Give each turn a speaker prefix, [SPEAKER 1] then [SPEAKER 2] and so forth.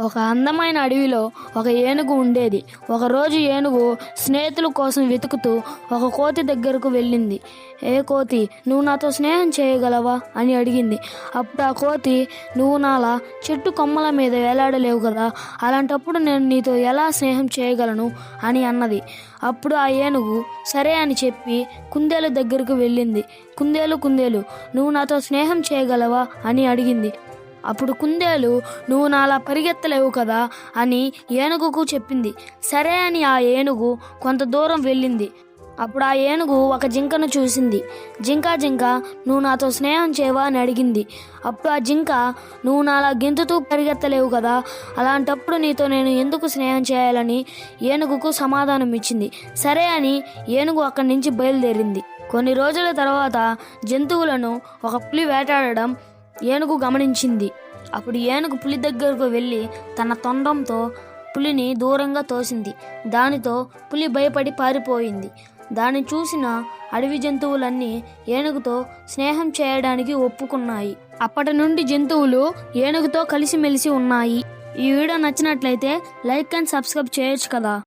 [SPEAKER 1] ఒక అందమైన అడవిలో ఒక ఏనుగు ఉండేది. ఒకరోజు ఏనుగు స్నేహితుల కోసం వెతుకుతూ ఒక కోతి దగ్గరకు వెళ్ళింది. ఏ కోతి నువ్వు నాతో స్నేహం చేయగలవా? అని అడిగింది. అప్పుడు ఆ కోతి నువ్వు నాలా చెట్టు కొమ్మల మీద వేలాడలేవు కదా అలాంటప్పుడు నేను నీతో ఎలా స్నేహం చేయగలను? అని అన్నది. అప్పుడు ఆ ఏనుగు సరే అని చెప్పి కుందేలు దగ్గరకు వెళ్ళింది. కుందేలు కుందేలు నువ్వు నాతో స్నేహం చేయగలవా? అని అడిగింది. అప్పుడు కుందేలు నువ్వు నాలా పరిగెత్తలేవు కదా అని ఏనుగుకు చెప్పింది. సరే అని ఆ ఏనుగు కొంత దూరం వెళ్ళింది. అప్పుడు ఆ ఏనుగు ఒక జింకను చూసింది. జింక జింక నువ్వు నాతో స్నేహం చేయవా అని అడిగింది. అప్పుడు ఆ జింక నువ్వు నాలా గెంతుతూ పరిగెత్తలేవు కదా అలాంటప్పుడు నీతో నేను ఎందుకు స్నేహం చేయాలని ఏనుగుకు సమాధానం ఇచ్చింది. సరే అని ఏనుగు అక్కడి నుంచి బయలుదేరింది. కొన్ని రోజుల తర్వాత జంతువులను ఒక పులి వేటాడడం ఏనుగు గమనించింది. అప్పుడు ఏనుగు పులి దగ్గరకు వెళ్ళి తన తొండంతో పులిని దూరంగా తోసింది. దానితో పులి భయపడి పారిపోయింది. దాన్ని చూసిన అడవి జంతువులన్నీ ఏనుగుతో స్నేహం చేయడానికి ఒప్పుకున్నాయి. అప్పటి నుండి జంతువులు ఏనుగుతో కలిసిమెలిసి ఉన్నాయి. ఈ వీడియో నచ్చినట్లయితే లైక్ అండ్ సబ్స్క్రైబ్ చేయొచ్చు కదా.